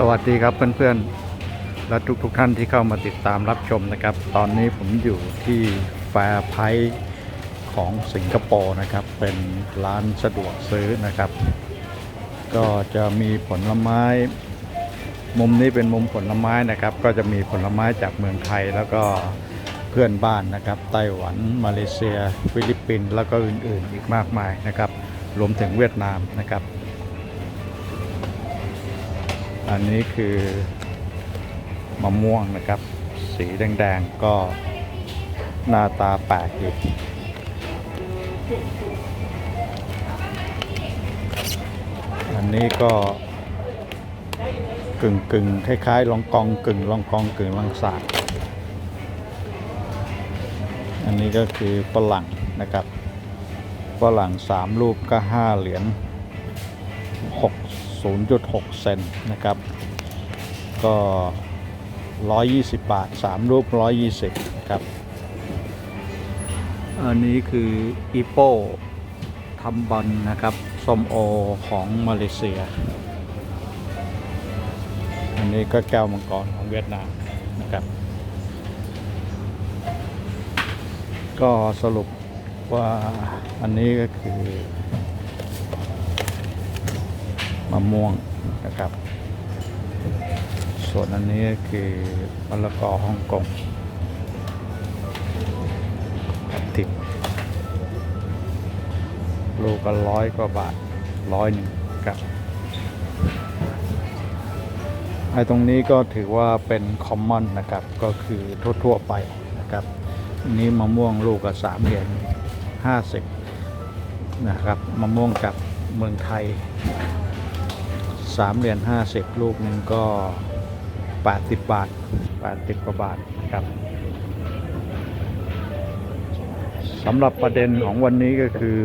สวัสดีครับเพื่อนๆ และทุกๆทท่านที่เข้ามาติดตามรับชมนะครับ ตอนนี้ผมอยู่ที่แฟร์ไพของสิงคโปร์นะครับ เป็นร้านสะดวกซื้อนะครับ ก็จะมีผลไม้ มุมนี้เป็นมุมผลไม้นะครับ ก็จะมีผลไม้จากเมืองไทยแล้วก็เพื่อนบ้านนะครับไต้หวัน มาเลเซีย ฟิลิปปินส์แล้วก็อื่นๆ อีกมากมายนะครับ รวมถึงเวียดนามนะครับ อันนี้คือมะม่วงนะครับ สีแดงๆ ก็หน้าตาแปลกดีอันนี้ก็กึ่งกึ่งๆคล้ายๆ ลองกองกึ่งลองกองกึ่งลังสาดอันนี้ก็คือฝรั่งนะครับฝรั่งสามลูกก็ห้าเหรียญหก 0.6 เซนนะครับ ก็ 120 บาท 3 รูป 120นะครับ อันนี้คืออีโป้ทำบอลนะครับส้มโอของมาเลเซีย อันนี้ก็แก้วมังกรของเวียดนามนะครับ ก็สรุปว่าอันนี้ก็คือ มะม่วงนะครับ ส่วนอันนี้คือมะละกอฮ่องกงติบลูกก็ร้อยกว่าบาทร้อยหนึ่งครับไอ้ตรงนี้ก็ถือว่าเป็นคอมมอนนะครับ ก็คือทั่วๆไปนะครับอันนี้มะม่วงลูกก็สามเหรียญห้าสิบนะครับ มะม่วงจากเมืองไทย สามเหรียญห้าสิบลูกหนึ่งก็แปดสิบบาทแปดสิบกว่าบาทนะครับสำหรับประเด็นของวันนี้ก็คือ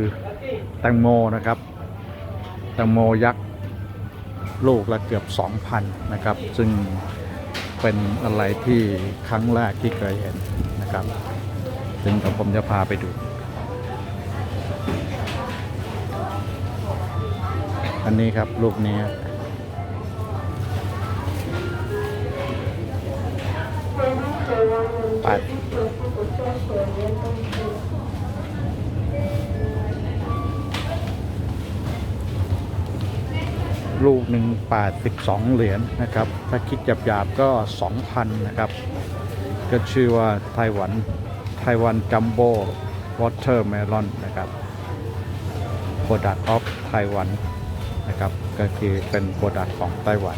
แตงโมนะครับแตงโมยักษ์ลูกละเกือบ2,000นะครับ ซึ่งเป็นอะไรที่ครั้งแรกที่เคยเห็นนะครับ ซึ่งผมจะพาไปดู อันนี้ครับลูกนี้ แปดลูกหนึ่งแปดสิบสองเหรียญนะครับ ถ้าคิดหยาบๆก็สองพันนะครับ ก็ชื่อว่าไต้หวัน ไต้หวันจัมโบ้วอเตอร์เมลอนนะครับ Product of ไต้หวันนะครับ ก็คือเป็นโปรดักต์ของไต้หวัน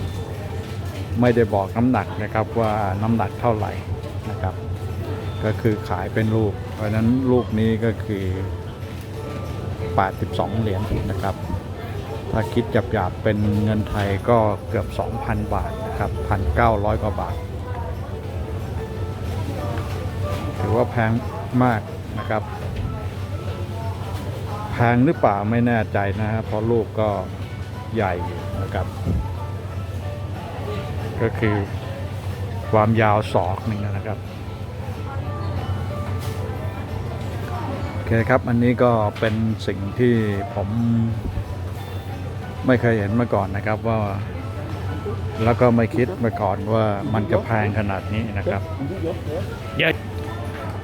ไม่ได้บอกน้ำหนักนะครับว่าน้ำหนักเท่าไหร่ นะครับ ก็คือขายเป็นลูก เพราะนั้นลูกนี้ก็คือ 82 เหรียญนะครับ ถ้าคิดหยาบๆเป็นเงินไทยก็เกือบ 2,000 บาทนะครับ 1,900 กว่าบาท ถือว่าแพงมากนะครับ แพงหรือเปล่าไม่แน่ใจนะฮะเพราะลูกก็ใหญ่อยู่นะครับ ก็คือ ความยาวศอกหนึ่งนะครับโอเคครับอันนี้ก็เป็นสิ่งที่ผมไม่เคยเห็นมาก่อนนะครับว่า แล้วก็ไม่คิดมาก่อนว่ามันจะแพงขนาดนี้นะครับเยอะ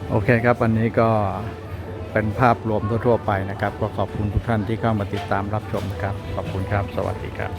โอเคครับอันนี้ก็เป็นภาพรวมทั่ว ๆ ไปนะครับ ก็ขอบคุณทุกท่านที่เข้ามาติดตามรับชมนะครับ ขอบคุณครับ สวัสดีครับ